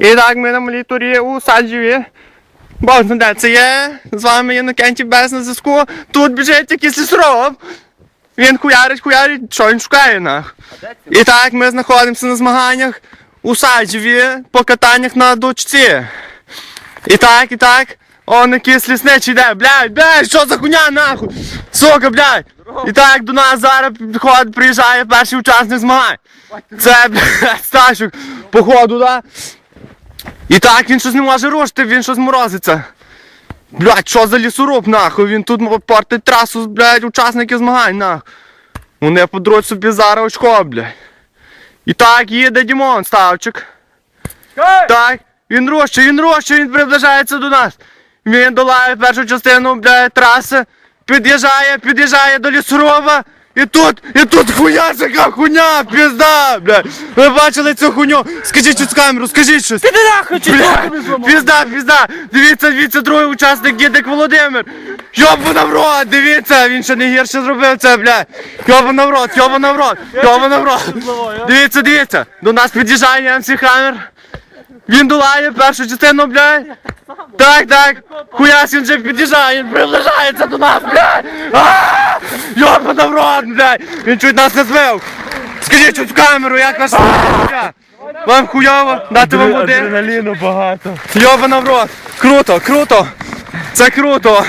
І так, ми на моніторі у Саджеві. Бог де це є. З вами є на кенті без на зв'язку. Тут біжить якийсь лісороб. Він хуярить, хуярить, що він шукає нах. І так, ми знаходимося на змаганнях у Саджеві по катаннях на дочці. І так, і так. Он якийсь лісничий йде, блядь, блядь, що за хуйня нахуй? Сука, блядь. І так до нас зараз приїжджає перший учасник змагань. Це, блядь, Сташук, походу, да? І так, він щось не може рушити, він щось морозиться. Блядь, що за лісоруб, нахуй? Він тут портить трасу, блядь, учасники змагань, нахуй. Вони подруть собі зараз очко, блядь. І так, їде Дімон, ставчик. Так, він роща, він роща, він приближається до нас. Він долає першу частину, блядь, траси, під'їжджає, під'їжджає до лісорова. І тут, і тут хуя яка хуйня, пізда, блядь. Ви бачили цю хуйню? Скажіть щось в камеру, скажіть щось. Піди нахуй, чи Пізда, пізда. Дивіться, дивіться, другий учасник, дідик Володимир. Йобана в рот, дивіться, він ще не гірше зробив це, блядь. Йобана в рот, йобана в рот, йобана в рот. Дивіться, дивіться, до нас під'їжджає МС Хаммер. Він долає першу частину, блядь. Так, так. Хуяс він вже під'їжджає, він приближається до нас, блядь. А! Йобана в рот, блядь. Він чуть нас не звив! Скажіть чуть в камеру, як ваш? Вам хуйово, дати вам води. Адреналіну багато. Йобана в рот. Круто, круто. Це круто.